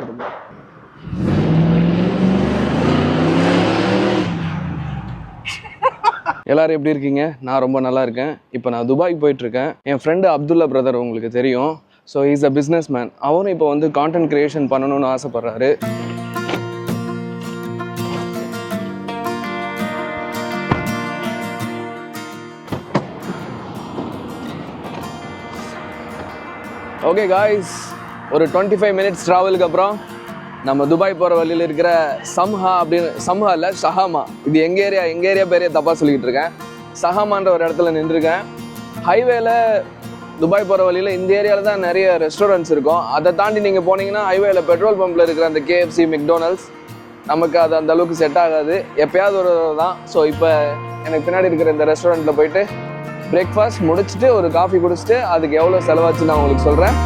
Smell எல்லாரும் எப்படி இருக்கீங்க? நான் ரொம்ப நல்லா இருக்கேன். இப்போ நான் துபாய் போயிட்டு இருக்கேன் என் ஃப்ரெண்டு அப்துல்லா பிரதர் உங்களுக்கு தெரியும். So is a business man அவரும் இப்போ வந்து கான்டென்ட் கிரியேஷன் பண்ணணும்னு ஆசைப்படுறாரு. ஓகே காய்ஸ் ஒரு டுவெண்ட்டி ஃபைவ் மினிட்ஸ் ட்ராவலுக்கு அப்புறம் நம்ம துபாய் போகிற வழியில் இருக்கிற சம்ஹா அப்படின்னு சம்ஹா இல்லை ஷஹாமா. இது எங்கள் ஏரியா எங்கள் ஏரியா பேரே தப்பாக சொல்லிக்கிட்டு இருக்கேன். சஹாமான்ற ஒரு இடத்துல நின்றுருக்கேன். ஹைவேல துபாய் போகிற வழியில் இந்த ஏரியாவில் தான் நிறைய ரெஸ்டாரண்ட்ஸ் இருக்கும். அதை தாண்டி நீங்கள் போனீங்கன்னா ஹைவேல பெட்ரோல் பம்பில் இருக்கிற அந்த கேஎஃப்சி மெக்டோனல்ஸ் நமக்கு அது அந்த அளவுக்கு செட் ஆகாது. எப்பயாவது ஒரு தான். ஸோ இப்போ எனக்கு பின்னாடி இருக்கிற இந்த ரெஸ்டாரண்ட்டில் போயிட்டு பிரேக்ஃபாஸ்ட் முடிச்சுட்டு ஒரு காஃபி குடிச்சிட்டு அதுக்கு எவ்வளோ செலவாச்சு நான் உங்களுக்கு சொல்கிறேன்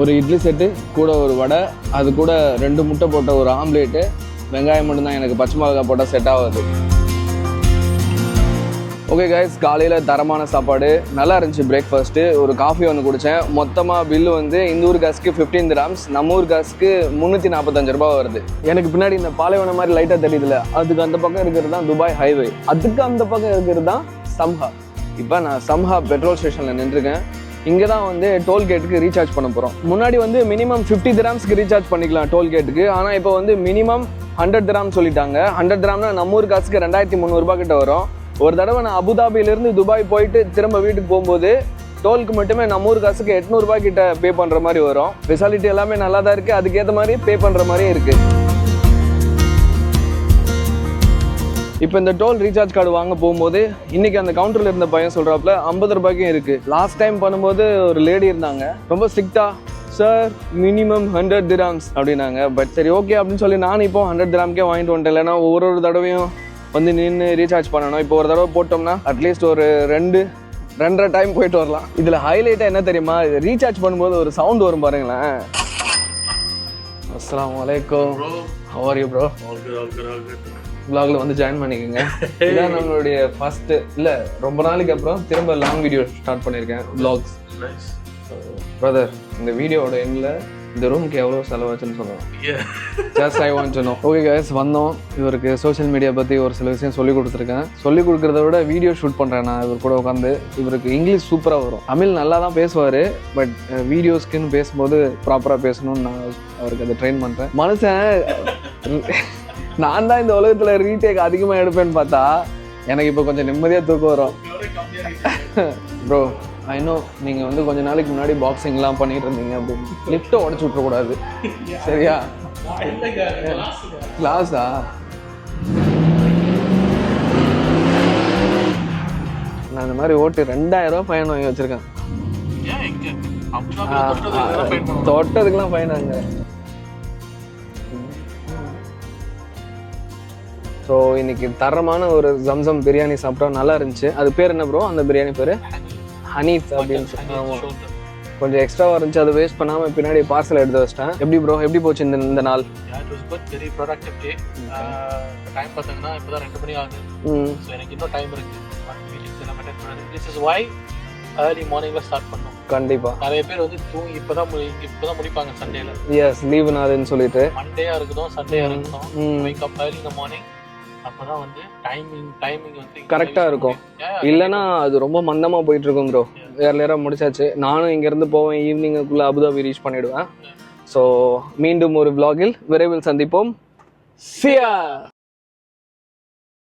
ஒரு இட்லி செட்டு கூட ஒரு வடை அது கூட ரெண்டு முட்டை போட்ட ஒரு ஆம்லேட்டு வெங்காயம் மட்டும்தான் எனக்கு பச்சை மிளகாய் போட்டால் செட் ஆகாது. ஓகே கைஸ் காலையில் தரமான சாப்பாடு நல்லா இருந்துச்சு பிரேக்ஃபாஸ்ட்டு ஒரு காஃபி ஒன்று குடித்தேன் மொத்தமாக பில்லு வந்து இந்த ஊர் காசுக்கு ஃபிஃப்டீன் கிராம்ஸ் நம்ம ஊர் காசுக்கு முந்நூற்றி நாற்பத்தஞ்சு ரூபாய் வருது. எனக்கு பின்னாடி இந்த பாலைவனம் மாதிரி லைட்டாக தெரியுதுல அதுக்கு அந்த பக்கம் இருக்கிறது தான் துபாய் ஹைவே அதுக்கு அந்த பக்கம் இருக்கிறது தான் சம்ஹா இப்போ நான் சம்ஹா பெட்ரோல் ஸ்டேஷனில் நின்றுருக்கேன். இங்கே தான் வந்து டோல்கேட்டுக்கு ரீசார்ஜ் பண்ண போகிறோம் முன்னாடி வந்து மினிமம் ஃபிஃப்டி கிராம்ஸ்க்கு ரீசார்ஜ் பண்ணிக்கலாம் டோல்கேட்டுக்கு. ஆனால் இப்போ வந்து மினிமம் ஹண்ட்ரட் கிராம் சொல்லிட்டாங்க. ஹண்ட்ரட் கிராம்னா நம்ம ஊர் காசுக்கு ரெண்டாயிரத்தி முந்நூறுபா கிட்ட வரும். ஒரு தடவை நான் அபுதாபியிலேருந்து துபாய் போயிட்டு திரும்ப வீட்டுக்கு போகும்போது டோலுக்கு மட்டுமே நம்ம ஊர் காசுக்கு எட்நூறுபா கிட்ட பே பண்ணுற மாதிரி வரும். ஃபெசிலிட்டி எல்லாமே நல்லா தான் இருக்குது அதுக்கேற்ற மாதிரி பே பண்ணுற மாதிரியே இருக்குது இப்போ இந்த டோல் ரீசார்ஜ் கார்டு வாங்க போகும்போது இன்னைக்கு அந்த கவுண்டர்ல இருந்த பையன் சொல்றாப்புல ஐம்பது ரூபாய்க்கும் இருக்கு. லாஸ்ட் டைம் பண்ணும்போது ஒரு லேடி இருந்தாங்க. ரொம்ப ஸ்ட்ரிக்டா சார் மினிமம் ஹண்ட்ரட் திராம்ஸ் அப்படின்னாங்க. பட் சரி ஓகே அப்படின்னு சொல்லி நானும் இப்போ ஹண்ட்ரட் திராம்க்கே வாங்கிட்டு வந்துட்டேன். இல்லைன்னா ஒவ்வொரு ஒரு தடவையும் வந்து நின்று ரீசார்ஜ் பண்ணணும். இப்போ ஒரு தடவை போட்டோம்னா அட்லீஸ்ட் ஒரு ரெண்டு ரெண்டரை டைம் போயிட்டு வரலாம். இதில் ஹைலைட்டாக என்ன தெரியுமா? ரீசார்ஜ் பண்ணும்போது ஒரு சவுண்ட் வரும் பாருங்களேன். அஸ்ஸலாமு அலைக்கும். ஹவர் யூ ப்ரோ Vlogல வந்து ஜாயின் பண்ணிக்கோங்க. இதான் நம்மளுடைய ஃபர்ஸ்ட் இல்ல ரொம்ப நாளைக்கு அப்புறம் திரும்ப லாங் வீடியோ ஸ்டார்ட் பண்ணியிருக்கேன் Nice. பிரதர் இந்த வீடியோவோட எண்ணில் இந்த ரூமுக்கு எவ்வளோ செலவாச்சுன்னு Yeah. Just I want no okay guys வந்தோம். இவருக்கு சோஷியல் மீடியா பற்றி ஒரு சில விஷயம் சொல்லி கொடுத்துருக்கேன். சொல்லி கொடுக்குறத விட வீடியோ ஷூட் பண்ணுறேன் நான். இவர் கூட உட்காந்து இவருக்கு இங்கிலீஷ் சூப்பராக வரும். தமிழ் நல்லா தான் பேசுவார் பட் வீடியோஸ்க்குன்னு பேசும்போது ப்ராப்பராக பேசணும்னு நான் அவருக்கு அதை ட்ரெயின் பண்ணுறேன் மனுஷன் நான் தான் இந்த உலகத்தில் ரீடேக் அதிகமாக எடுப்பேன்னு பார்த்தா எனக்கு இப்போ கொஞ்சம் நிம்மதியாக தூக்கம் வரும். ப்ரோ நோ நீங்கள் வந்து கொஞ்ச நாளைக்கு முன்னாடி பாக்ஸிங்லாம் பண்ணிட்டு இருந்தீங்க அப்படின்னு. லிஃப்ட்டை உடச்சி விட்றக்கூடாது சரியா? கிளாஸா நான் இந்த மாதிரி ஓட்டு ரெண்டாயிரம் ரூபாய் ஃபைன் வாங்கி வச்சிருக்கேன். தொட்டதுக்கெல்லாம் ஃபைன் வாங்க ஸோ இன்னைக்கு தரமான ஒரு ஜம்சம் பிரியாணி சாப்பிட்டோம் நல்லா இருந்துச்சு. அது பேர் என்ன ப்ரோ அந்த பிரியாணி பேர்? ஹனீஃப் அப்படின்னு சொல்லி. ஆமாம். கொஞ்சம் எக்ஸ்ட்ராவாக இருந்துச்சு. அதை வேஸ்ட் பண்ணாமல் பின்னாடி பார்சல் எடுத்து வச்சிட்டேன். எப்படி ப்ரோ எப்படி போச்சு இந்த இந்த நாள்? Day. ஆஹ், இப்ப time பார்த்தீங்கன்னா இப்பதான் ரெண்டு மணி ஆகுது. ம். So, எனக்கு இன்னும் time இருக்கு. One meetings எல்லாம் attend பண்ணணும். This is why early morning ல start பண்ணோம். கண்டிப்பாக நிறைய பேர் வந்து தூங்கி இப்பதான் முடி- இப்பதான் முடிப்பாங்க சண்டேல எஸ் லீவு நாளுன்னு சொல்லிட்டு. மண்டேயா இருக்கட்டும் சண்டேயா இருக்கட்டும். ம். Wake up early in the morning. அப்பதான் வந்து டைமிங் டைமிங் வந்து ஆ இருக்கும். இல்லைன்னா அது ரொம்ப மந்தமாக போயிட்டு இருக்கும் ப்ரோ ஏர்லியராக முடிச்சாச்சு. நானும் இங்கேருந்து போவேன். ஈவினிங்குள்ளே அபுதாபி ரீச் பண்ணிடுவேன். ஸோ மீண்டும் ஒரு vlogல் விரைவில் சந்திப்போம். சியா